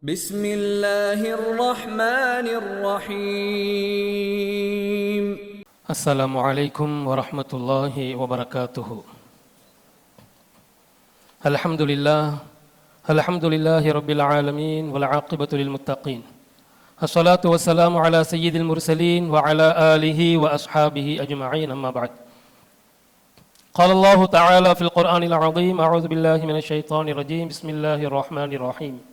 بسم الله الرحمن الرحيم. السلام عليكم ورحمة الله وبركاته. الحمد لله الحمد لله رب العالمين والعاقبة للمتقين. الصلاة والسلام على سيد المرسلين وعلى آله وأصحابه أجمعين أما بعد. قال الله تعالى في القرآن العظيم أعوذ بالله من الشيطان الرجيم. بسم الله الرحمن الرحيم.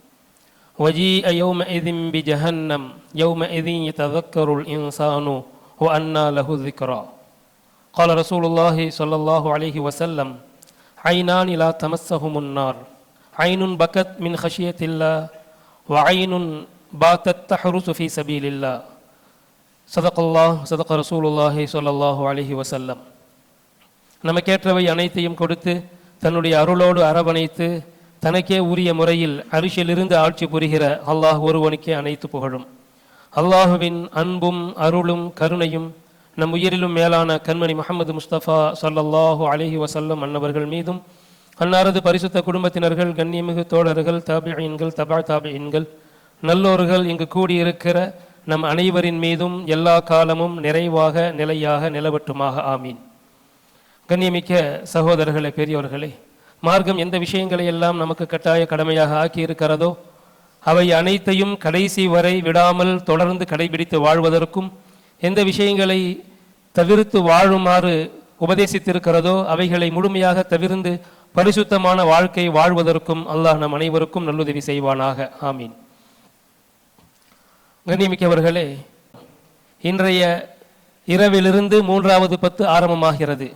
وجيء يومئذ بجهنم يومئذ يتذكر الإنسان وأنى له الذكرى قال رسول الله صلى الله عليه وسلم عينان لا تمسهم النار عين بكت من خشية الله وعين باتت تحرس في سبيل الله صدق الله صدق رسول الله صلى الله عليه وسلم நமக்கேற்றவை அனைத்தையும் கொடுத்து தன்னுடைய அருளோடு அரவணைத்து தனக்கே உரிய முறையில் அரிசிலிருந்து ஆட்சி புரிகிற அல்லாஹ் ஒருவனுக்கே அனைத்து புகழும். அல்லாஹுவின் அன்பும் அருளும் கருணையும் நம் உயிரிலும் மேலான கண்மணி முகமது முஸ்தபா சல்லல்லாஹு அலஹி வசல்லம் அன்னவர்கள் மீதும் அன்னாரது பரிசுத்த குடும்பத்தினர்கள் கண்ணியமிகு தோழர்கள் தாபியீன்கள் தபா தாபியீன்கள் நல்லோர்கள் இங்கு கூடியிருக்கிற நம் அனைவரின் மீதும் எல்லா காலமும் நிறைவாக நிலையாக நிலவட்டுமாக. ஆமீன். கண்ணியமிக்க சகோதரர்களே பெரியோர்களே மார்க்கம் எந்த விஷயங்களை எல்லாம் நமக்கு கட்டாய கடமையாக ஆக்கி இருக்கிறதோ அவை அனைத்தையும் கடைசி வரை விடாமல் தொடர்ந்து கடைபிடித்து வாழ்வதற்கும் எந்த விஷயங்களை தவிர்த்து வாழுமாறு உபதேசித்திருக்கிறதோ அவைகளை முழுமையாக தவிர்ந்து பரிசுத்தமான வாழ்க்கை வாழ்வதற்கும் அல்லாஹ் நம் அனைவருக்கும் நல்லுதவி செய்வானாக. ஆமீன். கண்ணியமிக்கவர்களே இன்றைய இரவிலிருந்து மூன்றாவது பத்து ஆரம்பமாகிறது.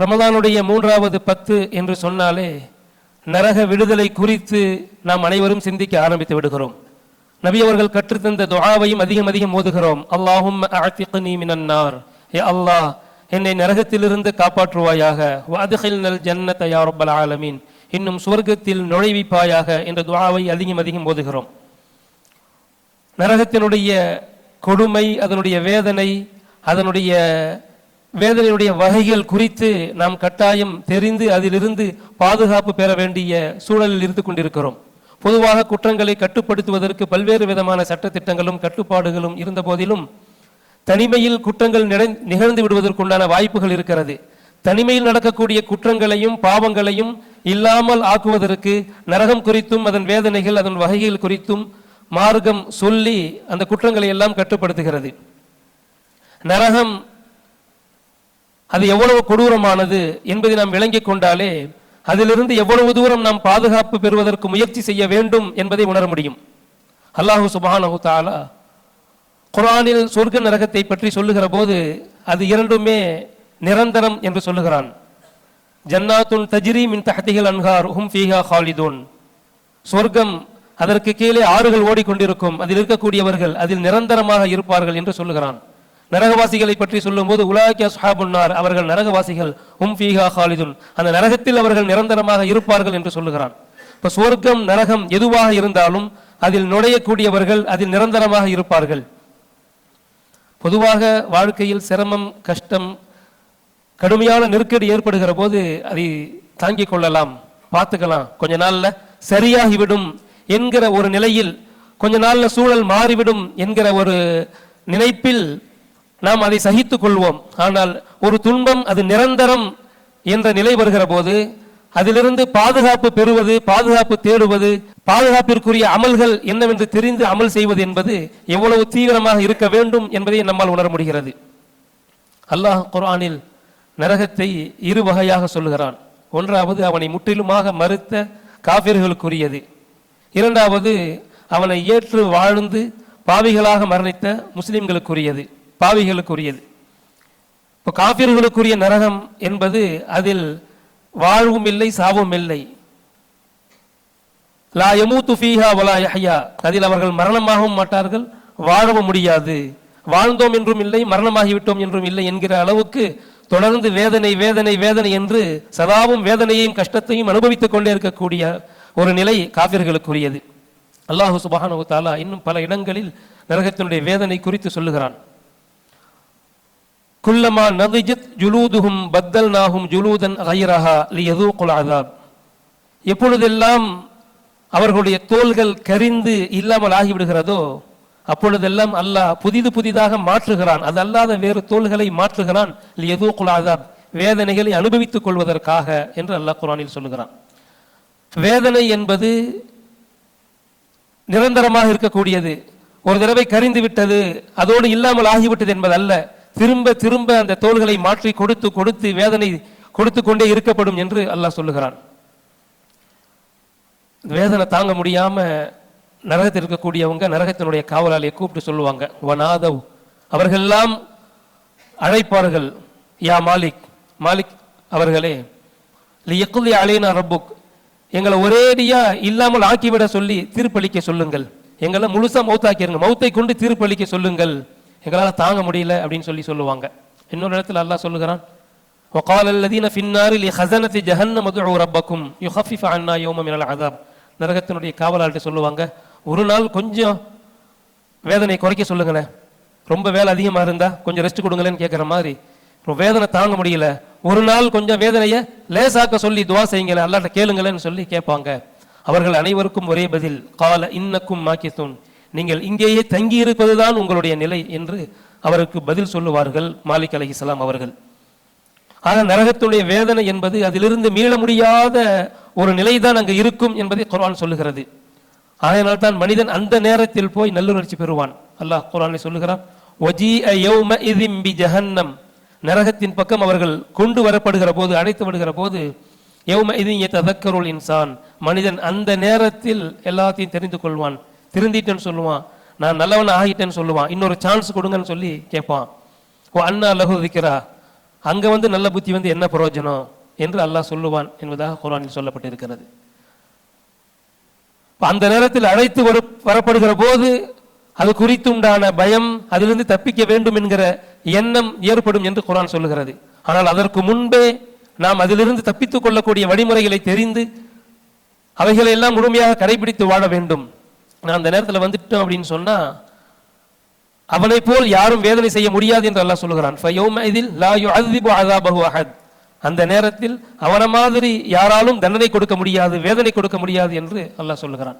ரமதானுடைய மூன்றாவது பத்து என்று சொன்னாலே நரக விடுதலை குறித்து நாம் அனைவரும் சிந்திக்க ஆரம்பித்து விடுகிறோம். நபி அவர்கள் கற்றுத்தந்த துஆவையும் அதிகம் அதிகம் ஓதுகிறோம். அல்லாஹும் அஅத்திக்னி மினன்னார் ஏ அல்லாஹ் என்னை நரகத்திலிருந்து காப்பாற்றுவாயாக. வஅத்கில்னல் ஜன்னத யா ரப்பல் ஆலமீன். இன்னும் சுவர்க்கத்தில் நுழைவிப்பாயாக. என்ற துஆவை அதிகம் அதிகம் ஓதுகிறோம். நரகத்தினுடைய கொடுமை அதனுடைய வேதனை அதனுடைய வேதனையுடைய வகைகள் குறித்து நாம் கட்டாயம் தெரிந்து அதிலிருந்து பாதுகாப்பு பெற வேண்டிய சூழலில் இருந்து கொண்டிருக்கிறோம். பொதுவாக குற்றங்களை கட்டுப்படுத்துவதற்கு பல்வேறு விதமான சட்டத்திட்டங்களும் கட்டுப்பாடுகளும் இருந்த போதிலும் தனிமையில் குற்றங்கள் நிறை- நிகழ்ந்து விடுவதற்குண்டான வாய்ப்புகள் இருக்கிறது. தனிமையில் நடக்கக்கூடிய குற்றங்களையும் பாவங்களையும் இல்லாமல் ஆக்குவதற்கு நரகம் குறித்தும் அதன் வேதனைகள் அதன் வகைகள் குறித்தும் மார்க்கம் சொல்லி அந்த குற்றங்களை எல்லாம் கட்டுப்படுத்துகிறது. நரகம் அது எவ்வளவு கொடூரமானது என்பதை நாம் விளங்கிக் கொண்டாலே அதிலிருந்து எவ்வளவு தூரம் நாம் பாதுகாப்பு பெறுவதற்கு முயற்சி செய்ய வேண்டும் என்பதை உணர முடியும். அல்லாஹு சுப்ஹானஹு தாலா குரானில் சொர்க்க நரகத்தை பற்றி சொல்லுகிற போது அது இரண்டுமே நிரந்தரம் என்று சொல்லுகிறான். ஜன்னாத்துன் தஜ்ரி மின் தஹதிகள் அன்ஹார் ஹும் ஃபீஹா ஹாலிதூன். சொர்க்கம் அதற்கு கீழே ஆறுகள் ஓடிக்கொண்டிருக்கும். அதில் இருக்கக்கூடியவர்கள் அதில் நிரந்தரமாக இருப்பார்கள் என்று சொல்லுகிறான். நரகவாசிகளை பற்றி சொல்லும்போது உலாக்கியா சுஹாபுன்னார் அவர்கள் நரகவாசிகள். உம் ஃபீஹா ஹாலிதுன். அந்த நரகத்தில் அவர்கள் நிரந்தரமாக இருப்பார்கள் என்று சொல்லுகிறான். இப்போ சொர்க்கம் நரகம் எதுவாக இருந்தாலும் அதில் நுழையக்கூடியவர்கள் அதில் நிரந்தரமாக இருப்பார்கள். பொதுவாக வாழ்க்கையில் சிரமம் கஷ்டம் கடுமையான நெருக்கடி ஏற்படுகிற போது அதை தாங்கிக் கொள்ளலாம். பார்த்துக்கலாம். கொஞ்ச நாளில் சரியாகிவிடும் என்கிற ஒரு நிலையில் கொஞ்ச நாளில் சூழல் மாறிவிடும் என்கிற ஒரு நினைப்பில் நாம் அதை சகித்துக் கொள்வோம். ஆனால் ஒரு துன்பம் அது நிரந்தரம் என்ற நிலை வருகிற போது அதிலிருந்து பாதுகாப்பு பெறுவது பாதுகாப்பு தேடுவது பாதுகாப்பிற்குரிய அமல்கள் என்னவென்று தெரிந்து அமல் செய்வது என்பது எவ்வளவு தீவிரமாக இருக்க வேண்டும் என்பதை நம்மால் உணர முடிகிறது. அல்லாஹ் குர்ஆனில் நரகத்தை இரு வகையாக சொல்லுகிறான். ஒன்றாவது அவனை முற்றிலுமாக மறுத்த காபிர்களுக்குரியது. இரண்டாவது அவனை ஏற்று வாழ்ந்து பாவிகளாக மரணித்த முஸ்லிம்களுக்குரியது. பாவிகளுக்குரியது. இப்போ காபிர்களுக்குரிய நரகம் என்பது அதில் வாழ்வும் இல்லை சாவும் இல்லை. லா யமூத்து ஃபீஹா வலா யஹ்யா. அதில் அவர்கள் மரணமாகவும் மாட்டார்கள் வாழவும் முடியாது. வாழ்ந்தோம் என்றும் இல்லை மரணமாகிவிட்டோம் என்றும் இல்லை என்கிற அளவுக்கு தொடர்ந்து வேதனை வேதனை வேதனை என்று சதாவும் வேதனையையும் கஷ்டத்தையும் அனுபவித்துக் கொண்டே இருக்கக்கூடிய ஒரு நிலை காபிர்களுக்குரியது. அல்லாஹு சுபஹானு தாலா இன்னும் பல இடங்களில் நரகத்தினுடைய வேதனை குறித்து சொல்லுகிறான். குல்லமா நதிஜத் ஜுலூதுஹும் பத்தல்நாஹும் ஜுலூதன் கைரஹா லியதூகுல் அதாப். எப்பொழுதெல்லாம் அவர்களுடைய தோள்கள் கரிந்து இல்லாமல் ஆகிவிடுகிறதோ அப்பொழுதெல்லாம் அல்லாஹ் புதிது புதிதாக மாற்றுகிறான். அது அல்லாத வேறு தோள்களை மாற்றுகிறான். எதோ குலாதாப் வேதனைகளை அனுபவித்துக் கொள்வதற்காக என்று அல்லாஹ் குரானில் சொல்லுகிறான். வேதனை என்பது நிரந்தரமாக இருக்கக்கூடியது. ஒரு தடவை கரிந்து விட்டது அதோடு இல்லாமல் ஆகிவிட்டது என்பது அல்ல திரும்ப திரும்ப அந்த தோள்களை மாற்றி கொடுத்து கொடுத்து வேதனை கொடுத்து கொண்டே இருக்கப்படும் என்று அல்லாஹ் சொல்லுகிறான். வேதனை தாங்க முடியாம நரகத்தில் இருக்கக்கூடியவங்க நரகத்தினுடைய காவலாளியை கூப்பிட்டு சொல்லுவாங்க. வனாதவ் அவர்களெல்லாம் அழைப்பார்கள் யா மாலிக் மாலிக் அவர்களே எக்குதி அலைனா ரப்புக். எங்களை ஒரேடியா இல்லாமல் ஆக்கிவிட சொல்லி தீர்ப்பளிக்க சொல்லுங்கள். எங்களை முழுசா மௌத்தாக்கிருங்க. மௌத்தை கொண்டு தீர்ப்பளிக்க சொல்லுங்கள். எங்களால தாங்க முடியல அப்படின்னு சொல்லி சொல்லுவாங்க இன்னொரு இடத்துல அல்லாஹ் சொல்லுகிறான் وقال الذين في النار لخزنة جهنم ادعوا ربكم يخفف عنا يوما من العذاب நரகத்தினுடைய காவலாள்கிட்ட சொல்லுவாங்க ஒரு நாள் கொஞ்சம் வேதனை குறைக்க சொல்லுங்களேன் ரொம்ப வேலை அதிகமா இருந்தா கொஞ்சம் ரெஸ்ட் கொடுங்களேன்னு கேட்குற மாதிரி ரொம்ப வேதனை தாங்க முடியல ஒரு நாள் கொஞ்சம் வேதனையை லேசாக்க சொல்லி துவா செய்யுங்களேன் அல்லாட்ட கேளுங்களேன்னு சொல்லி கேட்பாங்க அவர்கள் அனைவருக்கும் ஒரே பதில் கால இன்னக்கும் மாக்கித்தூன் நீங்கள் இங்கேயே தங்கி இருப்பதுதான் உங்களுடைய நிலை என்று அவருக்கு பதில் சொல்லுவார்கள் மாலிக் அலைஹிஸ்ஸலாம் அவர்கள். ஆக நரகத்துடைய வேதனை என்பது அதிலிருந்து மீள முடியாத ஒரு நிலைதான் அங்கு இருக்கும் என்பதை குரான் சொல்லுகிறது. அதனால் தான் மனிதன் அந்த நேரத்தில் போய் நல்லுணர்ச்சி பெறுவான். அல்லாஹ் குரானை சொல்லுகிறான் "வஜீஅ நரகத்தின் பக்கம் அவர்கள் கொண்டு வரப்படுகிற போது அழைத்து விடுகிற போது யௌம இதின் ததக்கருள் இன்சான். மனிதன் அந்த நேரத்தில் எல்லாத்தையும் தெரிந்து கொள்வான். திருந்திட்டேன்னு சொல்லுவான். நான் நல்லவன் ஆகிட்டேன்னு சொல்லுவான். இன்னொரு சான்ஸ் கொடுங்கன்னு சொல்லி கேட்பான். ஓ அண்ணா லகு விக்கிறா அங்கே வந்து நல்ல புத்தி வந்து என்ன பிரயோஜனம்? என்று அல்லாஹ் சொல்லுவான் என்பதாக குரானில் சொல்லப்பட்டிருக்கிறது. அந்த நேரத்தில் அழைத்து வரு வரப்படுகிற போது அது குறித்துண்டான பயம் அதிலிருந்து தப்பிக்க வேண்டும் என்கிற எண்ணம் ஏற்படும் என்று குரான் சொல்லுகிறது. ஆனால் அதற்கு முன்பே நாம் அதிலிருந்து தப்பித்துக் கொள்ளக்கூடிய வழிமுறைகளை தெரிந்து அவைகளை எல்லாம் முழுமையாக கடைபிடித்து வாழ வேண்டும். நான் அந்த நேரத்தில் வந்துட்டோம் அப்படின்னு சொன்னால் அவனை போல் யாரும் வேதனை செய்ய முடியாது என்று அல்லாஹ் சொல்லுகிறான். லா அஹத். அந்த நேரத்தில் அவன மாதிரி யாராலும் தண்டனை கொடுக்க முடியாது வேதனை கொடுக்க முடியாது என்று அல்லாஹ் சொல்லுகிறான்.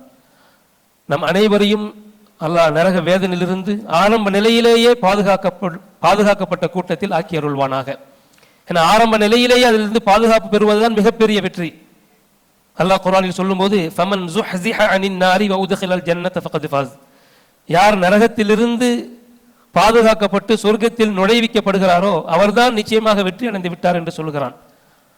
நம் அனைவரையும் அல்லாஹ் நரக வேதனையிலிருந்து ஆரம்ப நிலையிலேயே பாதுகாக்கப்ப பாதுகாக்கப்பட்ட கூட்டத்தில் ஆக்கி அருள்வானாக. ஏன்னா ஆரம்ப நிலையிலேயே அதிலிருந்து பாதுகாப்பு பெறுவதுதான் மிகப்பெரிய வெற்றி. அல்லாஹ் குரானில் சொல்லும்போது ஃபமன் ஜுஹ்ஸிஹ அனின் நாரி வ உத்கிலல் ஜன்னத ஃபகத் ஃபாஸ். யார் நரகத்திலிருந்து பாதுகாக்கப்பட்டு சொர்க்கத்தில் நுழைவிக்கப்படுகிறாரோ அவர்தான் நிச்சயமாக வெற்றி அடைந்து விட்டார் என்று சொல்கிறான்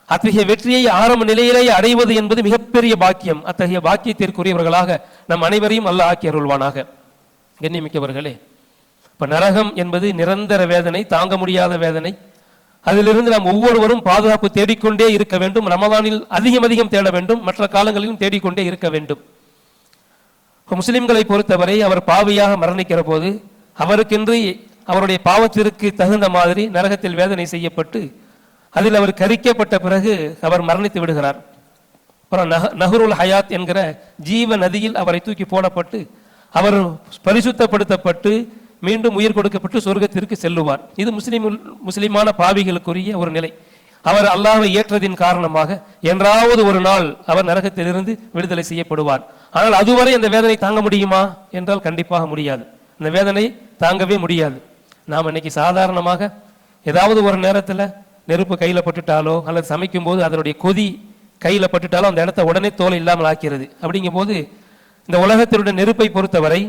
அத்தகைய வெற்றியை ஆரம்ப நிலையிலேயே அடைவது என்பது மிகப்பெரிய பாக்கியம். அத்தகைய பாக்கியத்திற்குரியவர்களாக நம் அனைவரையும் அல்ல ஆக்கி அருள்வானாக. கண்ணியமிக்கவர்களே இப்போ நரகம் என்பது நிரந்தர வேதனை தாங்க முடியாத வேதனை அதிலிருந்து நாம் ஒவ்வொருவரும் பாதுகாப்பு தேடிக்கொண்டே இருக்க வேண்டும். ரமதானில் அதிகம் அதிகம் தேட வேண்டும். மற்ற காலங்களிலும் தேடிக்கொண்டே இருக்க வேண்டும். முஸ்லிம்களை பொறுத்தவரை அவர் பாவியாக மரணிக்கிற போது அவருக்கென்று அவருடைய பாவத்திற்கு தகுந்த மாதிரி நரகத்தில் வேதனை செய்யப்பட்டு அதில் அவர் கரிக்கப்பட்ட பிறகு அவர் மரணித்து விடுகிறார். அப்புறம் நஹ நஹருல் ஹயாத் என்கிற ஜீவ நதியில் அவரை தூக்கி போடப்பட்டு அவர் பரிசுத்தப்படுத்தப்பட்டு மீண்டும் உயிர் கொடுக்கப்பட்டு சொர்க்கத்திற்கு செல்லுவார். இது முஸ்லிம் முஸ்லிமான பாவிகளுக்குரிய ஒரு நிலை. அவர் அல்லாவை ஏற்றதின் காரணமாக என்றாவது ஒரு நாள் அவர் நரகத்திலிருந்து விடுதலை செய்யப்படுவார். ஆனால் அதுவரை அந்த வேதனை தாங்க முடியுமா? என்றால் கண்டிப்பாக முடியாது. அந்த வேதனை தாங்கவே முடியாது. நாம் இன்னைக்கு சாதாரணமாக ஏதாவது ஒரு நேரத்தில் நெருப்பு கையில் பட்டுட்டாலோ அல்லது சமைக்கும் போது அதனுடைய கொதி கையில் பட்டுட்டாலோ அந்த இடத்த உடனே தோலை இல்லாமல் ஆக்கிறது. அப்படிங்கும் போது இந்த உலகத்தினுடைய நெருப்பை பொறுத்தவரை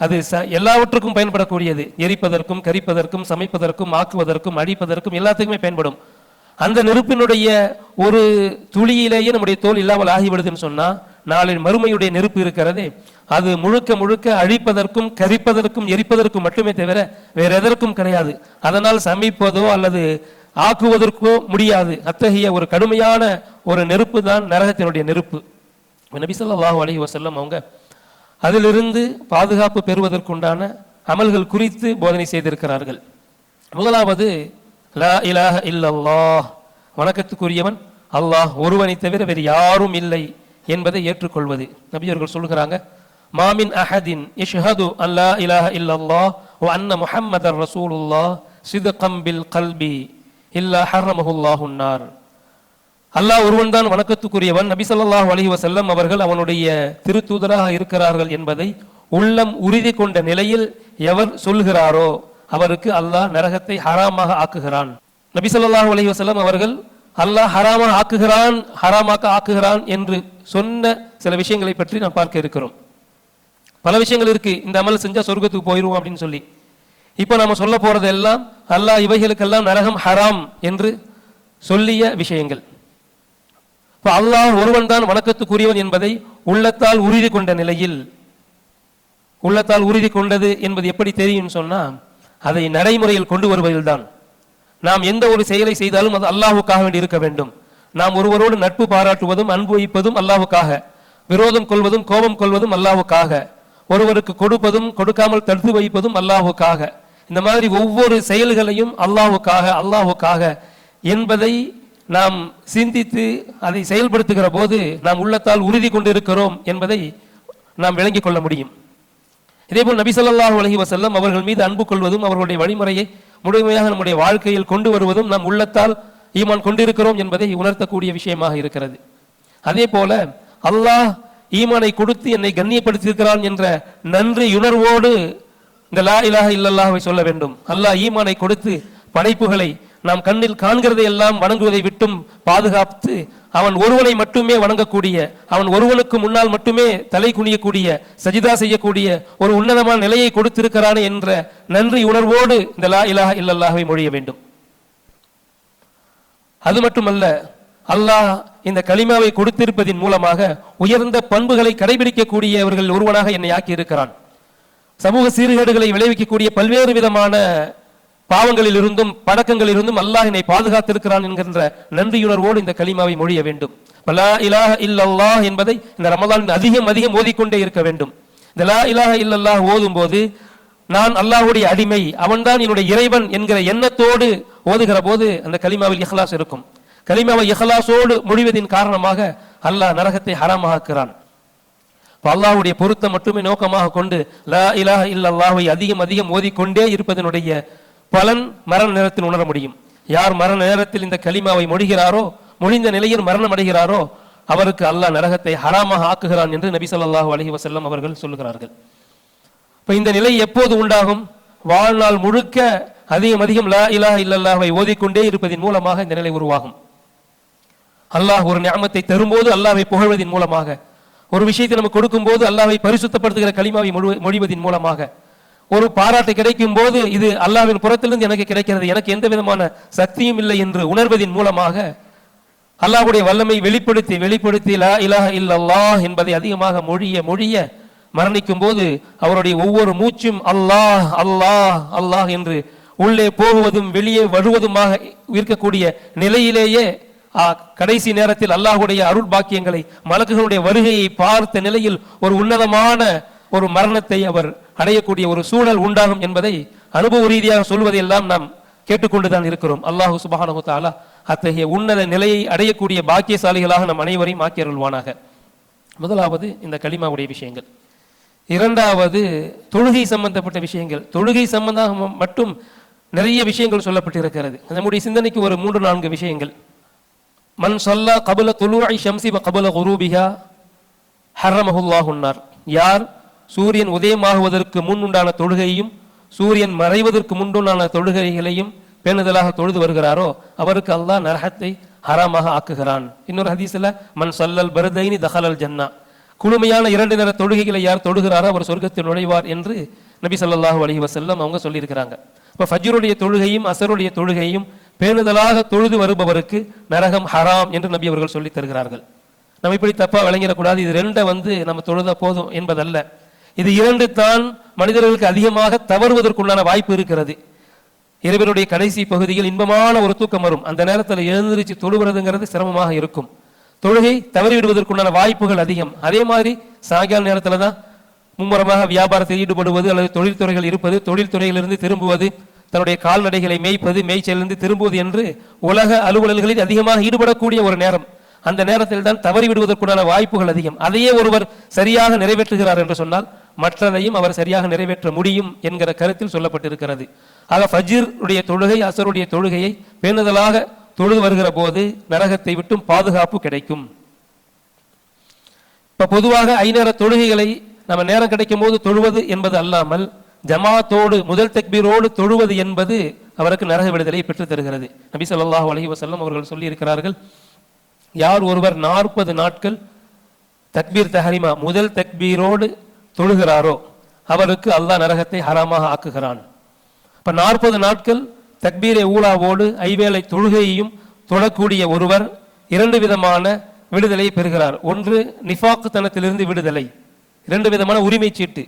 அது ச எல்லாவற்றுக்கும் பயன்படக்கூடியது. எரிப்பதற்கும் கரிப்பதற்கும் சமைப்பதற்கும் ஆக்குவதற்கும் அழிப்பதற்கும் எல்லாத்துக்குமே பயன்படும். அந்த நெருப்பினுடைய ஒரு துளியிலேயே நம்முடைய தோல் இல்லாமல் ஆகிவிடுதுன்னு சொன்னா நாளை மறுமையுடைய நெருப்பு இருக்கிறதே. அது முழுக்க முழுக்க அழிப்பதற்கும் கரிப்பதற்கும் எரிப்பதற்கும் மட்டுமே தவிர வேற எதற்கும் கிடையாது. அதனால் சமைப்பதோ அல்லது ஆக்குவதற்கோ முடியாது. அத்தகைய ஒரு கடுமையான ஒரு நெருப்பு தான் நரகத்தினுடைய நெருப்பு. நபிசல்லாஹு அலஹி வசல்லம் அவங்க அதிலிருந்து பாதுகாப்பு பெறுவதற்குண்டான அமல்கள் குறித்து போதனை செய்திருக்கிறார்கள். முதலாவது லா இலாஹ இல்லல்லாஹ். வணக்கத்துக்குரியவன் அல்லாஹ் ஒருவனை தவிர வேறு யாரும் இல்லை என்பதை ஏற்றுக்கொள்வது. நபியர்கள் சொல்கிறாங்க மாமின் அஹதின் இஷ்ஹது அல்லா இலாஹ இல்லல்லாஹ் ஓ அன்ன முஹம்மதர் ரசூலுல்லாஹ் சிதகம் பில் கல்பி இல்லா ஹர்ரமஹுல்லாஹுன்னார் அல்லாஹ் ஒருவன் தான் வணக்கத்துக்குரியவன். நபி ஸல்லல்லாஹு அலைஹி அவர்கள் அவனுடைய திருத்தூதராக இருக்கிறார்கள் என்பதை உள்ளம் உறுதி கொண்ட நிலையில் எவர் சொல்கிறாரோ அவருக்கு அல்லாஹ் நரகத்தை ஹராமாக ஆக்குகிறான். நபி ஸல்லல்லாஹு அலைஹி அவர்கள் அல்லாஹ் ஹராமாக ஆக்குகிறான் ஹராமாக்க ஆக்குகிறான் என்று சொன்ன சில விஷயங்களை பற்றி நாம் பார்க்க இருக்கிறோம். பல விஷயங்கள் இருக்கு. இந்த அமல் செஞ்சா சொர்க்கத்துக்கு போயிடுவோம் அப்படின்னு சொல்லி. இப்போ நம்ம சொல்ல போறது எல்லாம் அல்லாஹ் இவைகளுக்கெல்லாம் நரகம் ஹராம் என்று சொல்லிய விஷயங்கள். இப்போ அல்லாஹ் ஒருவன் தான் வணக்கத்துக்குரியவன் என்பதை உள்ளத்தால் உறுதி கொண்ட நிலையில் உள்ளத்தால் உறுதி கொண்டது என்பது எப்படி தெரியும் சொன்னால் அதை நடைமுறையில் கொண்டு வருவதில்தான். நாம் எந்த ஒரு செயலை செய்தாலும் அது அல்லாஹுக்காக வேண்டி இருக்க வேண்டும். நாம் ஒருவரோடு நட்பு பாராட்டுவதும் அன்பு வைப்பதும் அல்லாஹுக்காக. விரோதம் கொள்வதும் கோபம் கொள்வதும் அல்லாஹுக்காக. ஒருவருக்கு கொடுப்பதும் கொடுக்காமல் தடுத்து வைப்பதும் அல்லாஹுக்காக. இந்த மாதிரி ஒவ்வொரு செயல்களையும் அல்லாஹுக்காக அல்லாஹ்வுக்காக என்பதை நாம் சிந்தித்து அதை செயல்படுத்துகிற போது நாம் உள்ளத்தால் உறுதி கொண்டிருக்கிறோம் என்பதை நாம் விளங்கிக் கொள்ள முடியும். இதேபோல் நபிசல்லாஹ் ஸல்லல்லாஹு வசல்லம் அவர்கள் மீது அன்பு கொள்வதும் அவர்களுடைய வழிமுறையை முழுமையாக நம்முடைய வாழ்க்கையில் கொண்டு வருவதும் நம் உள்ளத்தால் ஈமான் கொண்டிருக்கிறோம் என்பதை உணர்த்தக்கூடிய விஷயமாக இருக்கிறது. அதே போல அல்லாஹ் ஈமானை கொடுத்து என்னை கண்ணியப்படுத்தியிருக்கிறான் என்ற நன்றி உணர்வோடு இந்த லா இலாக இல்லல்லாவை சொல்ல வேண்டும். அல்லாஹ் ஈமானை கொடுத்து படைப்புகளை நாம் கண்ணில் காண்கிறதை எல்லாம் வணங்குவதை விட்டும் பாதுகாத்து அவன் ஒருவனை மட்டுமே வணங்கக்கூடிய அவன் ஒருவனுக்கு முன்னால் மட்டுமே தலை குனியக்கூடிய சஜிதா செய்யக்கூடிய ஒரு உன்னதமான நிலையை கொடுத்திருக்கிறானே என்ற நன்றி உணர்வோடு இந்த லா இலாஹ இல்லல்லாகவே மொழிய வேண்டும். அது மட்டுமல்ல அல்லாஹ் இந்த களிமாவை கொடுத்திருப்பதின் மூலமாக உயர்ந்த பண்புகளை கடைபிடிக்கக்கூடியவர்கள் ஒருவனாக என்னை ஆக்கி இருக்கிறான் சமூக சீர்கேடுகளை விளைவிக்கக்கூடிய பல்வேறு விதமான பாவங்களில் இருந்தும் பழக்கங்களில் இருந்தும் அல்லாஹ் என்னை பாதுகாத்திருக்கிறான் என்கின்ற நன்றியுணர்வோடு இந்த கலிமாவை மொழிய வேண்டும். லா இலாஹ இல்லல்லாஹ் என்பதை இந்த ரமலான் அதிகம் அதிகம் ஓதிக்கொண்டே இருக்க வேண்டும். இந்த லா இலாஹ இல்லல்லாஹ் ஓதும் போது நான் அல்லாஹ்வுடைய அடிமை அவன்தான் என்னுடைய இறைவன் என்கிற எண்ணத்தோடு ஓதுகிற போது அந்த கலிமாவில் இஹ்லாஸ் இருக்கும். கலிமாவை இஹ்லாஸோடு முடிவதின் காரணமாக அல்லாஹ் நரகத்தை ஹராமாக்குறான் அல்லாஹுடைய பொருத்தம் மட்டுமே நோக்கமாக கொண்டு லா இலாஹ இல்லல்லாஹை அதிகம் அதிகம் ஓதிக்கொண்டே இருப்பதனுடைய பலன் மரண நேரத்தில் உணர முடியும். யார் மரண நேரத்தில் இந்த கலிமாவை மொழிகிறாரோ மொழிந்த நிலையில் மரணம் அடைகிறாரோ அவருக்கு அல்லாஹ் நரகத்தை ஹராமாக ஆக்குகிறான் என்று நபி சொல்லாஹு அலஹி வசல்லம் அவர்கள் சொல்லுகிறார்கள். இப்போ இந்த நிலை எப்போது உண்டாகும்? வாழ்நாள் முழுக்க அதிகம் அதிகம் லா இலாஹ இல்லல்லாவை ஓதிக்கொண்டே இருப்பதன் மூலமாக இந்த நிலை உருவாகும். அல்லாஹ் ஒரு நியமத்தை தரும்போது அல்லாவை புகழ்வதன் மூலமாக ஒரு விஷயத்தை நம்ம கொடுக்கும்போது அல்லாவை பரிசுத்தப்படுத்துகிற களிமாவை மொழிவதன் மூலமாக ஒரு பாராட்டு கிடைக்கும் போது இது அல்லாவின் புறத்திலிருந்து எனக்கு கிடைக்கிறது. எனக்கு எந்த விதமான சக்தியும் இல்லை என்று உணர்வதின் மூலமாக அல்லாஹுடைய வல்லமை வெளிப்படுத்தி வெளிப்படுத்தி லா இலாஹ இல்லல்லாஹ் என்பதை அதிகமாக மொழிய மொழிய மரணிக்கும் போது அவருடைய ஒவ்வொரு மூச்சும் அல்லாஹ் அல்லாஹ் அல்லாஹ் என்று உள்ளே போகுவதும் வெளியே வருவதுமாக இருக்கக்கூடிய நிலையிலேயே ஆ, கடைசி நேரத்தில் அல்லாஹுடைய அருள் பாக்கியங்களை மலக்குகளுடைய வருகையை பார்த்த நிலையில் ஒரு உன்னதமான ஒரு மரணத்தை அவர் அடையக்கூடிய ஒரு சூழல் உண்டாகும் என்பதை அனுபவ ரீதியாக சொல்வதையெல்லாம் நாம் கேட்டுக்கொண்டுதான் இருக்கிறோம். அல்லாஹு சுபஹானஹு தாலா அத்தகைய உன்னத நிலையை அடையக்கூடிய பாக்கியசாலிகளாக நம் அனைவரையும் ஆக்கியருள்வானாக முதலாவது இந்த கலிமாவுடைய விஷயங்கள். இரண்டாவது தொழுகை சம்பந்தப்பட்ட விஷயங்கள். தொழுகை சம்பந்தமாக மட்டும் நிறைய விஷயங்கள் சொல்லப்பட்டிருக்கிறது. நம்முடைய சிந்தனைக்கு ஒரு மூன்று நான்கு விஷயங்கள். மண் சொல்லா கபுல துலுவாய் ஷம்சி கபுல குரூபிகா ஹர்ரமஹுல்லாஹுன்னார் யார்? சூரியன் உதயமாகுவதற்கு முன் உண்டான தொழுகையையும் சூரியன் மறைவதற்கு முன்புண்டான தொழுகைகளையும் பேணுதலாக தொழுது வருகிறாரோ அவருக்கு அல்லாஹ் நரகத்தை ஹராமாக ஆக்குகிறான். இன்னொரு ஹதீஸில் மண் சல்லல் பரதைனி தஹலல் ஜன்னா. குழுமையான இரண்டு நேர தொழுகைகளை யார் தொழுகிறாரோ அவர் சொர்க்கத்தில் நுழைவார் என்று நபி ஸல்லல்லாஹு அலி வசல்லம் அவங்க சொல்லியிருக்கிறாங்க. இப்போ ஃபஜ்ருடைய தொழுகையும் அசருடைய தொழுகையும் பேணுதலாக தொழுது வருபவருக்கு நரகம் ஹராம் என்று நபி அவர்கள் சொல்லித் தருகிறார்கள். நம்ம இப்படி தப்பா விளங்கிடக்கூடாது இது ரெண்டை வந்து நம்ம தொழுத போதும் என்பதல்ல. இது இரண்டு தான் மனிதர்களுக்கு அதிகமாக தவறுவதற்குண்டான வாய்ப்பு இருக்கிறது. இறைவனுடைய கடைசி பகுதியில் இன்பமான ஒரு தூக்கம் வரும். அந்த நேரத்தில் எழுந்திருச்சு தொழுகிறதுங்கிறது சிரமமாக இருக்கும். தொழுகை தவறிவிடுவதற்குண்டான வாய்ப்புகள் அதிகம். அதே மாதிரி சாயங்கால நேரத்தில் தான் மும்முரமாக வியாபாரத்தில் ஈடுபடுவது அல்லது தொழில்துறைகள் இருப்பது தொழில்துறையிலிருந்து திரும்புவது தன்னுடைய கால்நடைகளை மேய்ப்பது மேய்ச்சலிருந்து திரும்புவது என்று உலக அலுவலர்களில் அதிகமாக ஈடுபடக்கூடிய ஒரு நேரம். அந்த நேரத்தில் தான் தவறிவிடுவதற்குண்டான வாய்ப்புகள் அதிகம். அதையே ஒருவர் சரியாக நிறைவேற்றுகிறார் என்று சொன்னால் மற்றதையும் அவர் சரியாக நிறைவேற்ற முடியும் என்கிற கருத்தில் சொல்லப்பட்டிருக்கிறது. ஆக ஃபஜ்ர் உடைய தொழுகை அசருடைய தொழுகையை பேணுதலாக தொழுது வருகிற போது நரகத்தை விட்டும் பாதுகாப்பு கிடைக்கும். இப்போ பொதுவாக ஐநேர தொழுகைகளை நம்ம நேரம் கிடைக்கும் போது தொழுவது என்பது அல்லாமல் ஜமாத்தோடு முதல் தக்பீரோடு தொழுவது என்பது அவருக்கு நரக விடுதலை பெற்றுத் தருகிறது. நபி ஸல்லல்லாஹு அலஹி வசல்லம் அவர்கள் சொல்லியிருக்கிறார்கள் யார் ஒருவர் நாற்பது நாட்கள் தக்பீர் தஹரிமா முதல் தக்பீரோடு தொழுகிறாரோ அவருக்கு அல்லாஹ் நரகத்தை ஹராமாக ஆக்குகிறான். இப்போ நாற்பது நாட்கள் தக்பீரை ஊலாவோடு ஐவேளை தொழுகையையும் தொழக்கூடிய ஒருவர் இரண்டு விதமான விடுதலை பெறுகிறார். ஒன்று நிஃபாக்குத்தனத்திலிருந்து விடுதலை. இரண்டு விதமான உரிமை சீட்டு.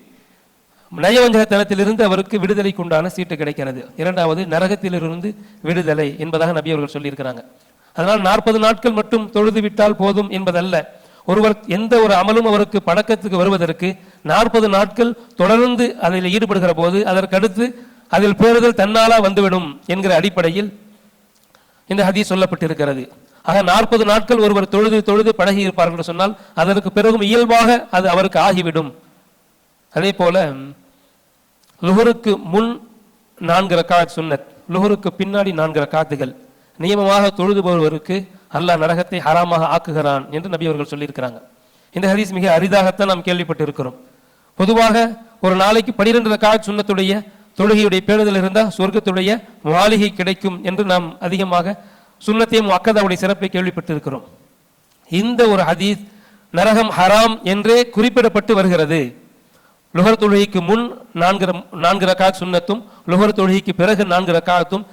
நயவஞ்சகத்தனத்திலிருந்து அவருக்கு விடுதலைக்கு உண்டான சீட்டு கிடைக்கிறது. இரண்டாவது நரகத்திலிருந்து விடுதலை என்பதாக நபி அவர்கள் சொல்லியிருக்கிறாங்க. அதனால் நாற்பது நாட்கள் மட்டும் தொழுது விட்டால் போதும் என்பதல்ல. ஒருவர் எந்த ஒரு அமலும் அவருக்கு பழக்கத்துக்கு வருவதற்கு நாற்பது நாட்கள் தொடர்ந்து அதில் ஈடுபடுகிற போது அதற்கடுத்து அதில் பேறுதல் தன்னாலா வந்துவிடும் என்கிற அடிப்படையில் இந்த ஹதி சொல்லப்பட்டிருக்கிறது. ஆக நாற்பது நாட்கள் ஒருவர் தொழுது தொழுது பழகி இருப்பார் என்று சொன்னால் அதற்கு பிறகும் இயல்பாக அது அவருக்கு ஆகிவிடும். அதே போல லுகருக்கு முன் நான்கு ரக்காத் சுன்னத் லுகருக்கு பின்னாடி நான்கு ரக்காத்துகள். நியமமாக தொழுது போவருக்கு அல்லாஹ் நரகத்தை ஹராமாக ஆக்குகிறான் என்று நபி அவர்கள் சொல்லியிருக்கிறாங்க. இந்த ஹதீஸ் மிக அரிதாகத்தான் நாம் கேள்விப்பட்டிருக்கிறோம். பொதுவாக ஒரு நாளைக்கு பனிரெண்டு ரக்காத் சுண்ணத்துடைய தொழுகையுடைய பேணுதல் இருந்தால் சொர்க்கத்துடைய மாளிகை கிடைக்கும் என்று நாம் அதிகமாக சுண்ணத்தையும் அக்கதாவுடைய சிறப்பை கேள்விப்பட்டிருக்கிறோம். இந்த ஒரு ஹதீஸ் நரகம் ஹராம் என்றே குறிப்பிடப்பட்டு வருகிறது. லுகர் தொழுகைக்கு முன் நான்கு ரம்- நான்கு ரக்காத் சுண்ணத்தும் லுகர் தொழுகைக்கு பிறகு நான்கு ரக்காத்தும்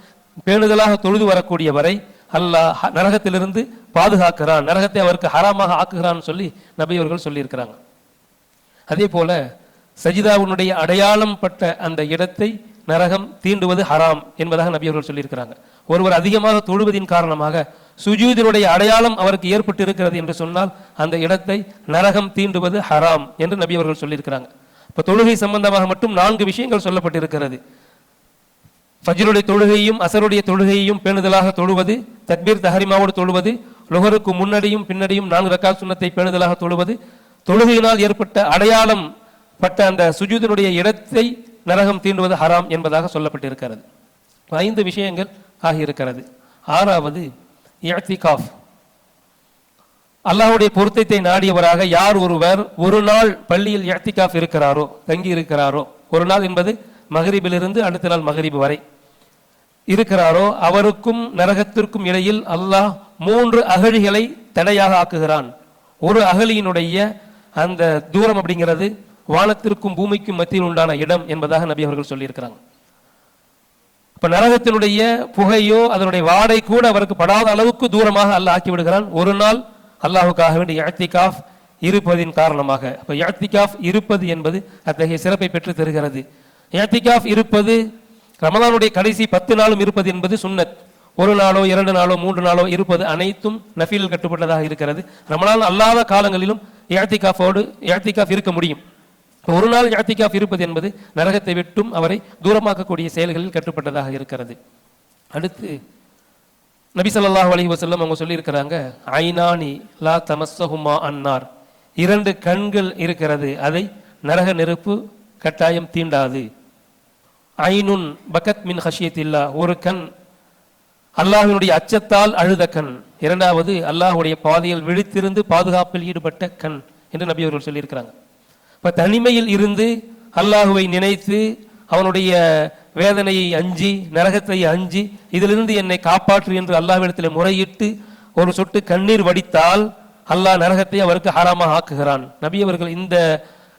பேணுதலாக தொழுது வரக்கூடிய வரை அல்லாஹ் ஹ- நரகத்திலிருந்து பாதுகாக்கிறான். நரகத்தை அவருக்கு ஹராமாக ஆக்குகிறான்னு சொல்லி நபி அவர்கள் சொல்லியிருக்கிறாங்க. அதே போல சஜிதாவுனுடைய அடையாளம் பட்ட அந்த இடத்தை நரகம் தீண்டுவது ஹராம் என்பதாக நபி அவர்கள் சொல்லியிருக்கிறாங்க. ஒருவர் அதிகமாக தொழுவதின் காரணமாக சுஜூதினுடைய அடையாளம் அவருக்கு ஏற்பட்டு இருக்கிறது என்று சொன்னால் அந்த இடத்தை நரகம் தீண்டுவது ஹராம் என்று நபி அவர்கள் சொல்லியிருக்கிறாங்க. இப்போ தொழுகை சம்பந்தமாக மட்டும் நான்கு விஷயங்கள் சொல்லப்பட்டிருக்கிறது. ஃபஜ்ருடைய தொழுகையும் அசருடைய தொழுகையையும் பேணுதலாக தொழுவது தக்பீர் தஹரிமாவோடு தொழுவது லுகருக்கு முன்னடியும் பின்னடியும் நான்கு ரக்கா சுண்ணத்தை பேணுதலாக தொழுவது தொழுகையினால் ஏற்பட்ட அடையாளம் பட்ட அந்த சுஜூதனுடைய இடத்தை நரகம் தீண்டுவது ஹராம் என்பதாக சொல்லப்பட்டிருக்கிறது. ஐந்து விஷயங்கள் ஆகியிருக்கிறது. ஆறாவது இஅ்திகாஃப் அல்லாஹுடைய பொருத்தத்தை நாடியவராக யார் ஒருவர் ஒரு நாள் பள்ளியில் இஅ்திகாஃப் இருக்கிறாரோ தங்கி இருக்கிறாரோ ஒரு நாள் என்பது மகரிபிலிருந்து அடுத்த நாள் மகரிபு வரை இருக்கிறாரோ அவருக்கும் நரகத்திற்கும் இடையில் அல்லாஹ் மூன்று அகழிகளை தடையாக ஆக்குகிறான். ஒரு அகழியினுடைய அந்த தூரம் அப்படிங்கிறது வானத்திற்கும் பூமிக்கும் மத்தியில் உண்டான இடம் என்பதாக நபி அவர்கள் சொல்லியிருக்கிறாங்க. இப்ப நரகத்தினுடைய புகையோ அதனுடைய வாடை கூட அவருக்கு படாத அளவுக்கு தூரமாக அல்லாஹ் ஆக்கி விடுகிறான். ஒரு நாள் அல்லாஹுக்காக வேண்டிய இழத்திகாஃப் இருப்பதின் காரணமாக. அப்போ இழத்திகாஃப் இருப்பது என்பது அத்தகைய சிறப்பை பெற்று தருகிறது. ஏத்திகாஃப் இருப்பது ரமலானுடைய கடைசி பத்து நாளும் இருப்பது என்பது சுன்னத். ஒரு நாளோ இரண்டு நாளோ மூன்று நாளோ இருப்பது அனைத்தும் நஃபீல் கட்டுப்பட்டதாக இருக்கிறது. ரமலான் அல்லாத காலங்களிலும் ஏத்திகாஃபோடு ஏத்திகாஃப் இருக்க முடியும். ஒரு நாள் ஏத்திகாஃப் இருப்பது என்பது நரகத்தை விட்டும் அவரை தூரமாக்கக்கூடிய செயல்களில் கட்டுப்பட்டதாக இருக்கிறது. அடுத்து நபி சொல்லாஹ் அலி வசல்லம் அவங்க சொல்லியிருக்கிறாங்க ஐநானி லா தமஸ்ஸஹுமா அன்னார். இரண்டு கண்கள் இருக்கிறது அதை நரக நெருப்பு கட்டாயம் தீண்டாது. ஐனுன் பகத் மின் ஹஷியத்தில்லா. ஒரு கண் அல்லாஹினுடைய அச்சத்தால் அழுத கண். இரண்டாவது அல்லாஹுடைய பாதையில் விழித்திருந்து பாதுகாப்பில் ஈடுபட்ட கண் என்று நபி அவர்கள் சொல்லியிருக்கிறாங்க. இப்போ தனிமையில் இருந்து அல்லாஹுவை நினைத்து அவனுடைய வேதனையை அஞ்சி நரகத்தை அஞ்சி இதிலிருந்து என்னை காப்பாற்று என்று அல்லாஹ்விடத்தில் முறையிட்டு ஒரு சொட்டு கண்ணீர் வடித்தால் அல்லாஹ் நரகத்தை அவருக்கு ஹராமாக ஆக்குகிறான். நபி அவர்கள் இந்த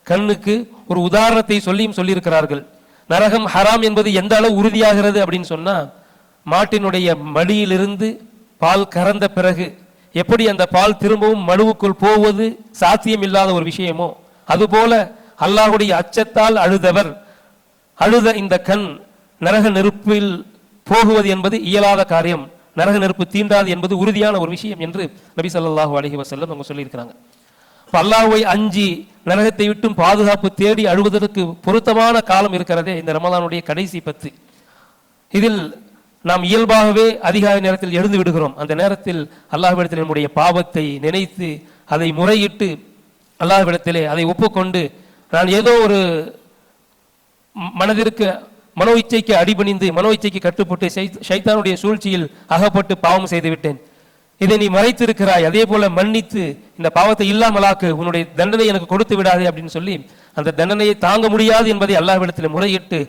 கண்ணுக்கு ஒரு உதாரணத்தை சொல்லியும் சொல்லியிருக்கிறார்கள். நரகம் ஹராம் என்பது எந்த அளவு உறுதியாகிறது அப்படின்னு சொன்னால் மாட்டினுடைய மடியிலிருந்து பால் கறந்த பிறகு எப்படி அந்த பால் திரும்பவும் மழுவுக்குள் போவது சாத்தியம் இல்லாத ஒரு விஷயமோ அதுபோல அல்லாஹுடைய அச்சத்தால் அழுதவர் அழுத இந்த கண் நரக நெருப்பில் போகுவது என்பது இயலாத காரியம். நரக நெருப்பு தீண்டாது என்பது உறுதியான ஒரு விஷயம் என்று நபி சல்லாஹூ அலஹி வசல்லம் அவங்க சொல்லியிருக்கிறாங்க. அப்ப அஞ்சி நரகத்தை விட்டும் பாதுகாப்பு தேடி அழுவதற்கு பொருத்தமான காலம் இருக்கிறதே இந்த ரமலானுடைய கடைசி பத்து. இதில் நாம் இயல்பாகவே அதிகாலை நேரத்தில் எழுந்து விடுகிறோம். அந்த நேரத்தில் அல்லாஹ்விடத்தில் நம்முடைய பாவத்தை நினைத்து அதை முறையிட்டு அல்லாஹ்விடத்திலே அதை ஒப்புக்கொண்டு நான் ஏதோ ஒரு மனதிற்கு மனோ இச்சைக்கு அடிபணிந்து மனோ இச்சைக்கு கட்டுப்பட்டு சைத்தானுடைய சூழ்ச்சியில் அகப்பட்டு பாவம் செய்து விட்டேன் இதை நீ மறைத்திருக்கிறாய். அதே போல மன்னித்து இந்த பாவத்தை இல்லாமலாக்கு உன்னுடைய தண்டனை எனக்கு கொடுத்து விடாதே அப்படின்னு சொல்லி அந்த தண்டனையை தாங்க முடியாது என்பதை அல்லாவிடத்தில் முறையிட்டு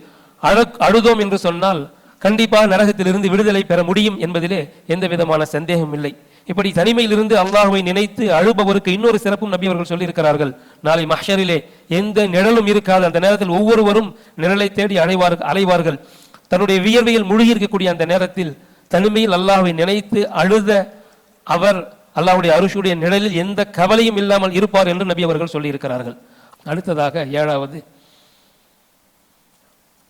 அழ அழுதோம் என்று சொன்னால் கண்டிப்பாக நரகத்திலிருந்து விடுதலை பெற முடியும் என்பதிலே எந்த விதமான சந்தேகம் இல்லை. இப்படி தனிமையிலிருந்து அல்லாஹுவை நினைத்து அழுபவருக்கு இன்னொரு சிறப்பும் நபி அவர்கள் சொல்லியிருக்கிறார்கள். நாளை மஹ்ஷரிலே எந்த நிழலும் இருக்காது. அந்த நேரத்தில் ஒவ்வொருவரும் நிழலை தேடி அலைவார் அலைவார்கள். தன்னுடைய வியர்வையில் மூழ்கி இருக்கக்கூடிய அந்த நேரத்தில் தனிமையில் அல்லாஹை நினைத்து அழுத அவர் அல்லாவுடைய அருஷுடைய நிழலில் எந்த கவலையும் இல்லாமல் இருப்பார் என்று நபி அவர்கள் சொல்லியிருக்கிறார்கள். அடுத்ததாக ஏழாவது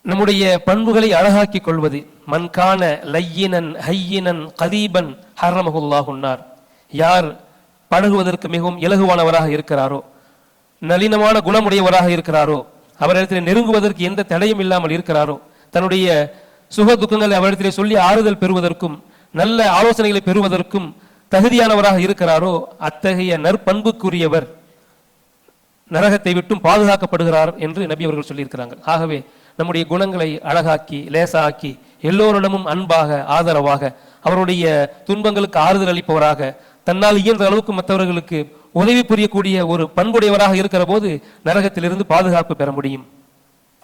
நம்முடைய பண்புகளை அழகாக்கிக் கொள்வது மண்கான லையினன் ஹையினன் கதீபன் ஹர்ரமகுல்லாகுன்னார் யார் பழகுவதற்கு மிகவும் இலகுவானவராக இருக்கிறாரோ நளினமான குணமுடையவராக இருக்கிறாரோ அவரிடத்தில் நெருங்குவதற்கு எந்த தடையும் இல்லாமல் இருக்கிறாரோ தன்னுடைய சுக துக்கங்களை அவரிடத்திலே சொல்லி ஆறுதல் பெறுவதற்கும் நல்ல ஆலோசனைகளை பெறுவதற்கும் தகுதியானவராக இருக்கிறாரோ அத்தகைய நற்பண்புக்குரியவர் நரகத்தை விட்டும் பாதுகாக்கப்படுகிறார் என்று நபி அவர்கள் சொல்லியிருக்கிறாங்க. ஆகவே நம்முடைய குணங்களை அழகாக்கி லேசாக்கி எல்லோரிடமும் அன்பாக ஆதரவாக அவருடைய துன்பங்களுக்கு ஆறுதல் அளிப்பவராக தன்னால் இயன்ற அளவுக்கு மற்றவர்களுக்கு உதவி புரியக்கூடிய ஒரு பண்புடையவராக இருக்கிற போது நரகத்திலிருந்து பாதுகாப்பு பெற முடியும்.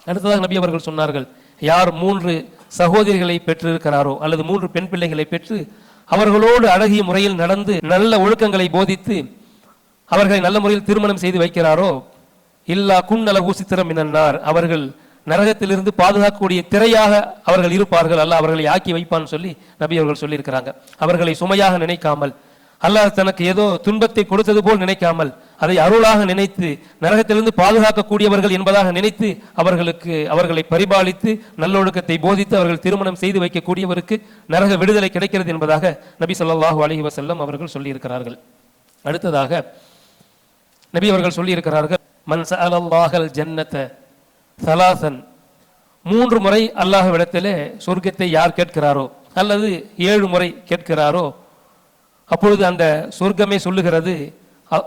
அடுத்ததாக நபி அவர்கள் சொன்னார்கள் யார் மூன்று சகோதரிகளை பெற்றிருக்கிறாரோ அல்லது மூன்று பெண் பிள்ளைகளை பெற்று அவர்களோடு அழகிய முறையில் நடந்து நல்ல ஒழுக்கங்களை போதித்து அவர்களை நல்ல முறையில் திருமணம் செய்து வைக்கிறாரோ? இல்லா குன் அலகு சித்திரம் மினன்னார் அவர்கள் நரகத்திலிருந்து பாதுகாக்கக்கூடிய திரையாக அவர்கள் இருப்பார்கள். அல்ல அவர்களை ஆக்கி வைப்பான்னு சொல்லி நபி அவர்கள் சொல்லியிருக்கிறாங்க. அவர்களை சுமையாக நினைக்காமல் அல்லாஹ் தனக்கு ஏதோ துன்பத்தை கொடுத்தது போல் நினைக்காமல் அதை அருளாக நினைத்து நரகத்திலிருந்து பாதுகாக்கக்கூடியவர்கள் என்பதாக நினைத்து அவர்களுக்கு அவர்களை பரிபாலித்து நல்லொழுக்கத்தை போதித்து அவர்கள் திருமணம் செய்து வைக்கக்கூடியவருக்கு நரக விடுதலை கிடைக்கிறது என்பதாக நபி சொல்லாஹு அலஹி வசல்லம் அவர்கள் சொல்லியிருக்கிறார்கள். அடுத்ததாக நபி அவர்கள் சொல்லியிருக்கிறார்கள் மன் சஅலல்லாஹல் ஜன்னத சலாசன். மூன்று முறை அல்லாஹ்விடத்திலே சொர்க்கத்தை யார் கேட்கிறாரோ அல்லது ஏழு முறை கேட்கிறாரோ அப்பொழுது அந்த சொர்க்கமே சொல்லுகிறது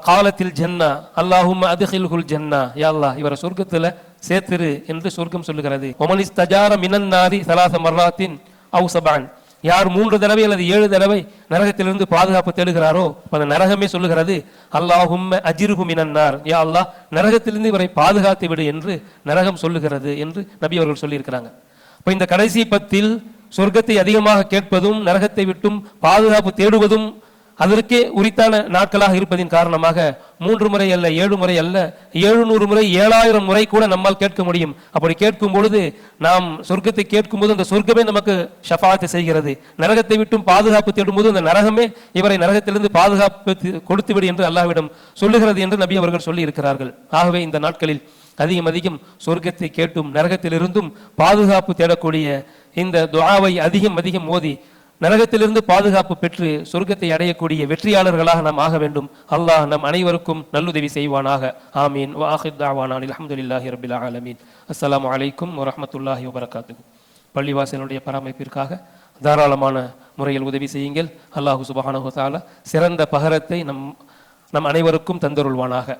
காலத்தில் ஜென்னா. அல்லாஹும் அதுகில்குல் ஜென்னா. யா அல்லாஹ் இவரை சொர்க்கத்தில் சேர்த்திரு என்று சொர்க்கம் சொல்லுகிறது. ஒமனிஸ் தஜார மினன் நாரி சலாச மர்ராத்தின் அவு சபான். யார் மூன்று தடவை அல்லது ஏழு தடவை நரகத்திலிருந்து பாதுகாப்பு தேடுகிறாரோ அந்த நரகமே சொல்லுகிறது அல்லாஹும் அஜிருகும் இனன்னார் யா அல்லாஹ் நரகத்திலிருந்து இவரை பாதுகாத்து விடு என்று நரகம் சொல்லுகிறது என்று நபி அவர்கள் சொல்லியிருக்கிறாங்க. இப்போ இந்த கடைசி பத்தில் சொர்க்கத்தை அதிகமாக கேட்பதும் நரகத்தை விட்டும் பாதுகாப்பு தேடுவதும் அதற்கே உரித்தான நாட்களாக இருப்பதின் காரணமாக மூன்று முறை அல்ல ஏழு முறை அல்ல எழுநூறு முறை ஏழாயிரம் முறை கூட நம்மால் கேட்க முடியும். அப்படி கேட்கும் பொழுது நாம் சொர்க்கத்தை கேட்கும் போது அந்த சொர்க்கமே நமக்கு ஷஃபாத்தை செய்கிறது. நரகத்தை விட்டும் பாதுகாப்பு தேடும்போது அந்த நரகமே இவரை நரகத்திலிருந்து பாதுகாப்பு கொடுத்துவிடு என்று அல்லாவிடம் சொல்லுகிறது என்று நபி அவர்கள் சொல்லி இருக்கிறார்கள் ஆகவே இந்த நாட்களில் அதிகம் அதிகம் சொர்க்கத்தை கேட்டும் நரகத்திலிருந்தும் பாதுகாப்பு தேடக்கூடிய இந்த துவாவை அதிகம் அதிகம் மோதி நரகத்திலிருந்து பாதுகாப்பு பெற்று சொர்க்கத்தை அடையக்கூடிய வெற்றியாளர்களாக நாம் ஆக வேண்டும். அல்லாஹ் நம் அனைவருக்கும் நல்லுதவி செய்வானாக. ஆமீன். வாஹித் அஹமதுல்லாஹி ரபில் ஆலமீன். அஸ்லாம் அலைக்கும் வரமத்துல்லாஹி வபரகாத்து பள்ளிவாசலுடைய பராமரிப்பிற்காக தாராளமான முறையில் உதவி செய்யுங்கள். அல்லாஹு சுபஹானஹு தாலா சிறந்த பகரத்தை நம் நம் அனைவருக்கும் தந்தருள்வானாக.